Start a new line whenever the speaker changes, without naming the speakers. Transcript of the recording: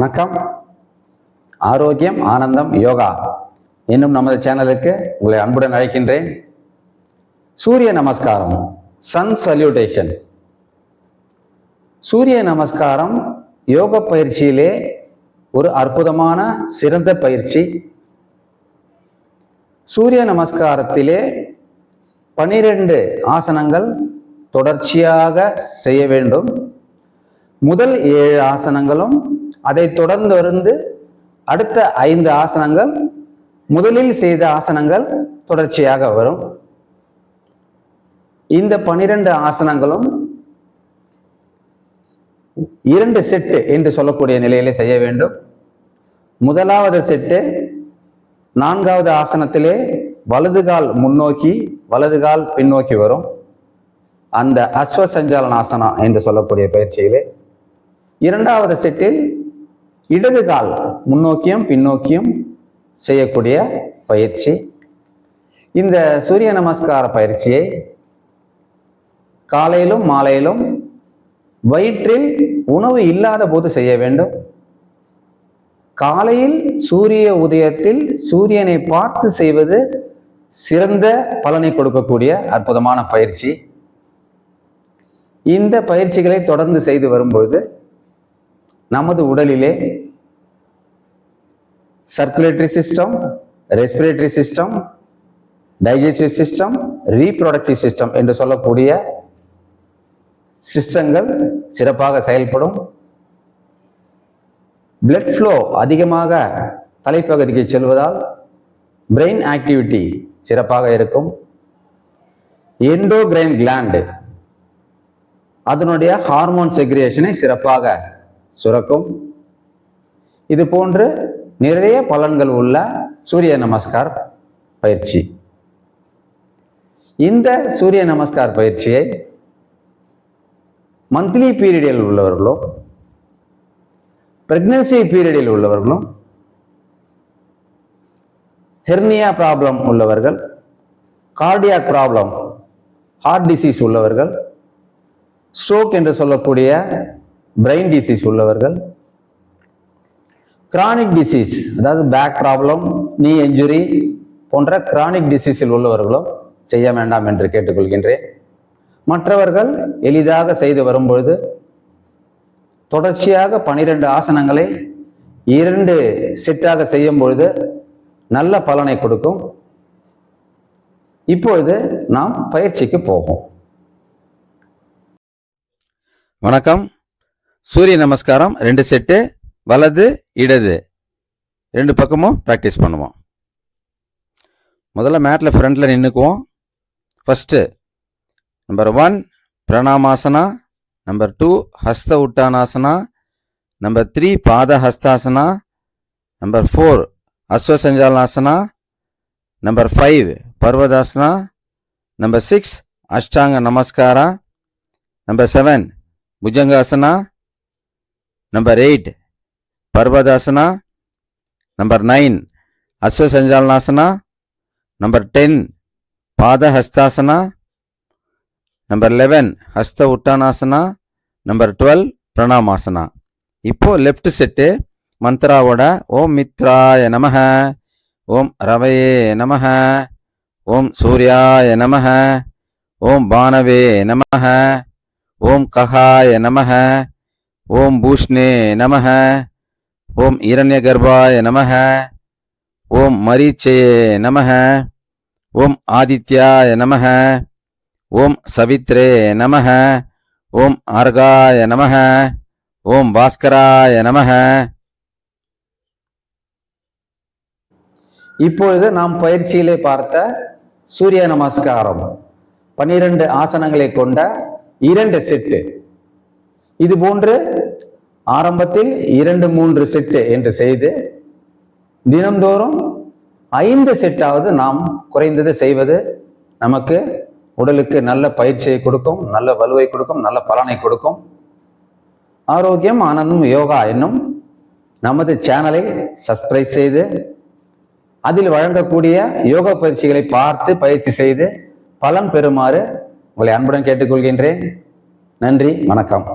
வணக்கம். ஆரோக்கியம் ஆனந்தம் யோகா என்னும் நமது சேனலுக்கு உங்களை அன்புடன் அழைக்கின்றேன். சூரிய நமஸ்காரம் சன் சல்யூட்டேஷன் சூரிய நமஸ்காரம் யோக பயிற்சியிலே ஒரு அற்புதமான சிறந்த பயிற்சி. சூரிய நமஸ்காரத்திலே பனிரெண்டு ஆசனங்கள் தொடர்ச்சியாக செய்ய வேண்டும். முதல் ஏழு ஆசனங்களும் அதை தொடர்ந்து வந்து அடுத்த ஐந்து ஆசனங்கள் முதலில் செய்த ஆசனங்கள் தொடர்ச்சியாக வரும். இந்த பனிரெண்டு ஆசனங்களும் இரண்டு செட்டு என்று சொல்லக்கூடிய நிலையிலே செய்ய வேண்டும். முதலாவது செட்டு நான்காவது ஆசனத்திலே வலது கால் முன்னோக்கி வலது கால் பின்னோக்கி வரும். அந்த அஸ்வ ஆசனம் என்று சொல்லக்கூடிய பயிற்சியிலே இரண்டாவது செட்டில் இடது கால் முன்னோக்கியும் பின்னோக்கியும் செய்யக்கூடிய பயிற்சி. இந்த சூரிய நமஸ்கார பயிற்சியை காலையிலும் மாலையிலும் வயிற்றில் உணவு இல்லாத போது செய்ய வேண்டும். காலையில் சூரிய உதயத்தில் சூரியனை பார்த்து செய்வது சிறந்த பலனை கொடுக்கக்கூடிய அற்புதமான பயிற்சி. இந்த பயிற்சிகளை தொடர்ந்து செய்து வரும்பொழுது நமது உடலிலே circulatory system respiratory system digestive system reproductive system என்று சொல்லக்கூடிய சிஸ்டங்கள் சிறப்பாக செயல்படும். பிளட் ஃப்ளோ அதிகமாக தலைப்பகுதிக்கு செல்வதால் பிரெயின் ஆக்டிவிட்டி சிறப்பாக இருக்கும். எண்டோகிரைன் கிளாண்டு அதனுடைய ஹார்மோன் செக்ரியேஷனை சிறப்பாக சுரக்கும். இது போன்று நிறைய பலன்கள் உள்ள சூரிய நமஸ்கார் பயிற்சி. இந்த சூரிய நமஸ்கார் பயிற்சியை மந்த்லி பீரியடில் உள்ளவர்களும் பிரெக்னன்சி பீரியடில் உள்ளவர்களும் ஹெர்னியா ப்ராப்ளம் உள்ளவர்கள் கார்டியாக் ப்ராப்ளம் ஹார்ட் டிசீஸ் உள்ளவர்கள் ஸ்ட்ரோக் என்று சொல்லக்கூடிய பிரெயின் டிசீஸ் உள்ளவர்கள். கிரானிக் டிசீஸ் அதாவது பேக் ப்ராப்ளம் நீ இன்ஜுரி போன்ற கிரானிக் டிசீஸில் உள்ளவர்களும் செய்ய வேண்டாம் என்று கேட்டுக்கொள்கின்றேன். மற்றவர்கள் எளிதாக செய்து வரும்பொழுது தொடர்ச்சியாக பனிரெண்டு ஆசனங்களை இரண்டு செட்டாக செய்யும் பொழுது நல்ல பலனை கொடுக்கும். இப்பொழுது நாம் பயிற்சிக்கு போவோம்.
வணக்கம். சூரிய நமஸ்காரம் ரெண்டு செட்டு வலது இடது. ரெண்டு பக்கமும் ப்ராக்டிஸ் பண்ணுவோம். முதல்ல மேட்டில் ஃப்ரண்டில் நின்றுக்குவோம் first number one Pranamasana. Number two Hasta Uttanasana. Number three Pada Hastasana. Number four Ashwasanchalanasana number five Parvatasana. Number six Ashtanga Namaskara. Number seven number eight Parvatasana number nine Ashwasanchalanasana number ten Padahastasana number eleven Hasta Uttanasana number twelve Pranamasana இப்போது left set மந்த்ராவோட ஓம் மித்ராய நமக ஓம் ரவையே நமக ஓம் சூர்யாய நமக ஓம் பானவே நமக ஓம் கஹாய நமக ஓம் பூஷ்ணே நமக ஓம் இரண்ய கர்ப்பாய நமக ஓம் மரீச்சயே நமக ஓம் ஆதித்யாய நமக ஓம் சவித்ரே நமக ஓம் ஆர்காய நமக ஓம் பாஸ்கராய நமக
இப்பொழுது நாம் பயிற்சியிலே பார்த்த சூரிய நமஸ்காரம். பன்னிரண்டு ஆசனங்களை கொண்ட இரண்டு செட்டு. இது போன்று ஆரம்பத்தில் இரண்டு மூன்று செட்டு என்று செய்து தினம்தோறும் ஐந்து செட்டாவது நாம் குறைந்தது செய்வது நமக்கு உடலுக்கு நல்ல பயிற்சியை கொடுக்கும் நல்ல வலுவை கொடுக்கும் நல்ல பலனை கொடுக்கும். ஆரோக்கியம் ஆனந்தம் யோகா என்னும் நமது சேனலை சப்ஸ்கிரைப் செய்து அதில் வழங்கக்கூடிய யோகா பயிற்சிகளை பார்த்து பயிற்சி செய்து பலன் பெறுமாறு உங்களை அன்புடன் கேட்டுக்கொள்கின்றேன். நன்றி வணக்கம்.